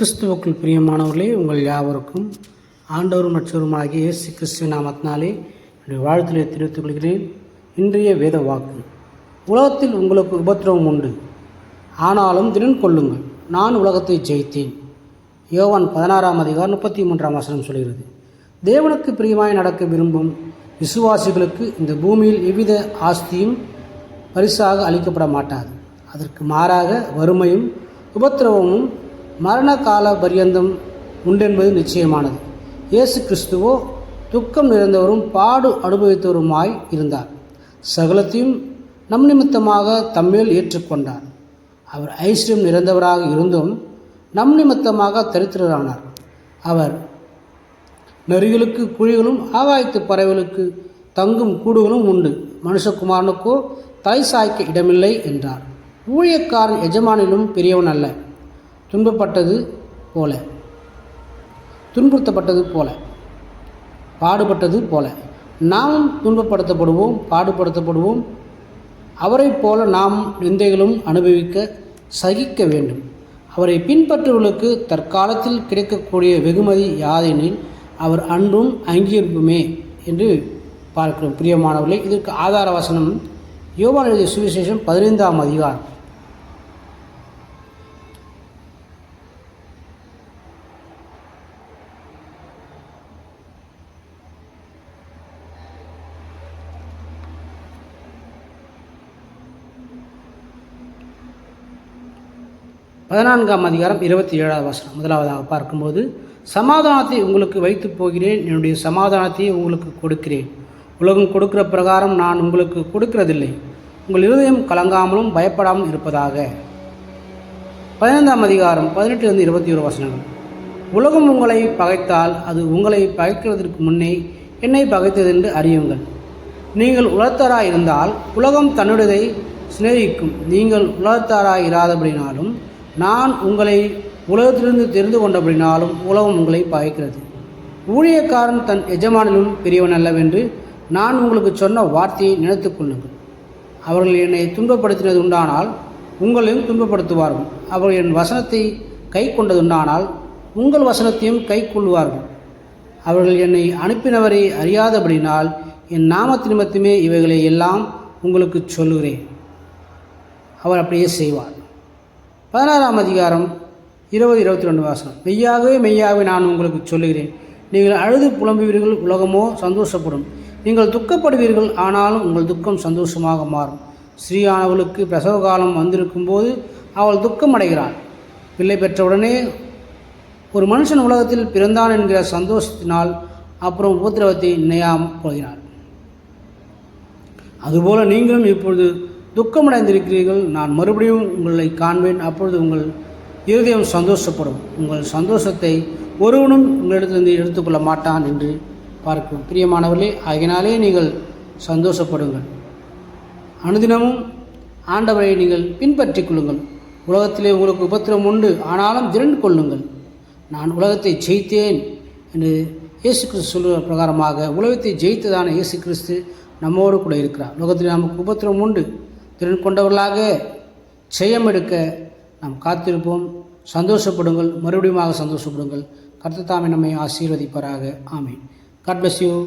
கிறிஸ்துவுக்குள் பிரியமானவர்களே உங்கள் யாவருக்கும் ஆண்டவரும் மற்றவருமாகிய இயேசு கிறிஸ்து நாமத்தினாலே என்னுடைய வாழ்த்திலே தெரிவித்துக் கொள்கிறேன். இன்றைய வேத வாக்கு. உலகத்தில் உங்களுக்கு உபத்திரவம் உண்டு. ஆனாலும் திடன் கொள்ளுங்கள். நான் உலகத்தை ஜெயித்தேன். யோவான் பதினாறாம் அதிகாரம் முப்பத்தி மூன்றாம் வசனம் சொல்கிறது. தேவனுக்கு பிரியமாய் நடக்க விரும்பும் விசுவாசிகளுக்கு இந்த பூமியில் எவ்வித ஆஸ்தியும் பரிசாக அளிக்கப்பட மாட்டாது. அதற்கு மாறாக வறுமையும் உபத்திரவமும் மரண கால பரியந்தம் உண்டென்பது நிச்சயமானது. இயேசு கிறிஸ்துவோ துக்கம் நிறைந்தவரும் பாடு அனுபவித்தவருமாய் இருந்தார். சகலத்தையும் நம் நிமித்தமாக தம்மேல் ஏற்றுக்கொண்டார். அவர் ஐஸ்வர்யம் நிறைந்தவராக இருந்தும் நம் நிமித்தமாக தரித்திரரானார். அவர் நரிகளுக்கு குழிகளும் ஆகாயத்து பறவைகளுக்கு தங்கும் கூடுகளும் உண்டு. மனுஷகுமாரனுக்கோ தலை சாய்க்க இடமில்லை என்றார். ஊழியக்காரன் எஜமானிலும் பெரியவன் அல்ல. துன்பப்பட்டது போல. துன்புறுத்தப்பட்டது போல. பாடுபட்டது போல. நாமும் துன்பப்படுத்தப்படுவோம் பாடுபடுத்தப்படுவோம். அவரைப் போல நாம் நிந்தைகளும் அனுபவிக்க சகிக்க வேண்டும். அவரை பின்பற்றுவர்களுக்கு தற்காலத்தில் கிடைக்கக்கூடிய வெகுமதி யாதெனில் அவர் அன்பும் அங்கீகரிப்புமே என்று பார்க்கிறோம். பிரியமானவர்களே இதற்கு ஆதார வசனம் யோவான் எழுதிய சுவிசேஷம் பதினைந்தாம் அதிகாரம். பதினான்காம் அதிகாரம் இருபத்தி ஏழாவது வசனம் முதலாவதாக பார்க்கும்போது சமாதானத்தை உங்களுக்கு வைத்து போகிறேன் என்னுடைய சமாதானத்தை உங்களுக்கு கொடுக்கிறேன். உலகம் கொடுக்கிற பிரகாரம் நான் உங்களுக்கு கொடுக்கிறதில்லை. உங்கள் இருதயம் கலங்காமலும் பயப்படாமலும் இருப்பதாக. பதினைந்தாம் அதிகாரம் பதினெட்டுலேருந்து இருபத்தி ஒரு வசனங்கள். உலகம் உங்களை பகைத்தால் அது உங்களை பகைக்கிறதற்கு முன்னே என்னை பகைத்தது என்று அறியுங்கள். நீங்கள் உலகத்தாராய் இருந்தால் உலகம் தன்னுடையதை சிநேகிக்கும். நீங்கள் உலகத்தாராக இராதபடினாலும் நான் உங்களை உலகத்திலிருந்து தெரிந்து கொண்டபடினாலும் உலகம் உங்களை பாய்க்கிறது. ஊழியக்காரன் தன் எஜமானிலும் பெரியவன் அல்லவென்று நான் உங்களுக்கு சொன்ன வார்த்தையை நினைத்து கொள்ளுங்கள். அவர்கள் என்னை துன்பப்படுத்தினது உண்டானால் உங்களையும் துன்பப்படுத்துவார்கள். அவர்கள் என் வசனத்தை கை கொண்டதுண்டானால் உங்கள் வசனத்தையும் கை கொள்வார்கள் அவர்கள் என்னை அனுப்பினவரை அறியாதபடினால் என் நாமத்து நிமித்தமே இவைகளை எல்லாம் உங்களுக்கு சொல்லுகிறேன். அவர் அப்படியே செய்வார். பதினாறாம் அதிகாரம் இருபது இருபத்தி ரெண்டு வாசனம் மெய்யாகவே மெய்யாகவே நான் உங்களுக்கு சொல்லுகிறேன். நீங்கள் அழுது புலம்புவீர்கள் உலகமோ சந்தோஷப்படும். நீங்கள் துக்கப்படுவீர்கள் ஆனாலும் உங்கள் துக்கம் சந்தோஷமாக மாறும். ஸ்ரீயானவளுக்கு பிரசவ காலம் வந்திருக்கும் போது அவள் துக்கம் அடைகிறாள் பிள்ளை பெற்றவுடனே ஒரு மனுஷன் உலகத்தில் பிறந்தான் என்கிற சந்தோஷத்தினால் அப்புறம் உபத்திரவத்தை நினையாமல் போகிறாள். அதுபோல நீங்களும் இப்பொழுது துக்கமடைந்திருக்கிறீர்கள் நான் மறுபடியும் உங்களை காண்பேன். அப்பொழுது உங்கள் இருதயம் சந்தோஷப்படும். உங்கள் சந்தோஷத்தை ஒருவனும் உங்களிடத்திலிருந்து எடுத்துக்கொள்ள மாட்டான் என்று பார்க்கும் பிரியமானவர்களே ஆகினாலே நீங்கள் சந்தோஷப்படுங்கள். அனுதினமும் ஆண்டவரை நீங்கள் பின்பற்றிக் கொள்ளுங்கள். உலகத்திலே உங்களுக்கு உபத்திரம் உண்டு. ஆனாலும் திரண்டு கொள்ளுங்கள். நான் உலகத்தை ஜெயித்தேன் என்று இயேசு கிறிஸ்து சொல்கிற பிரகாரமாக உலகத்தை ஜெயித்ததான இயேசு கிறிஸ்து நம்மோடு கூட இருக்கிறார். உலகத்தில் நமக்கு உபத்திரம் உண்டு. திறன் கொண்டவர்களாக செய்யம் எடுக்க நாம் காத்திருப்போம். சந்தோஷப்படுங்கள். மறுபடியும் சந்தோஷப்படுங்கள். கர்த்தத்தாமை நம்மை ஆசீர்வதிப்பாராக. ஆமீன். God bless you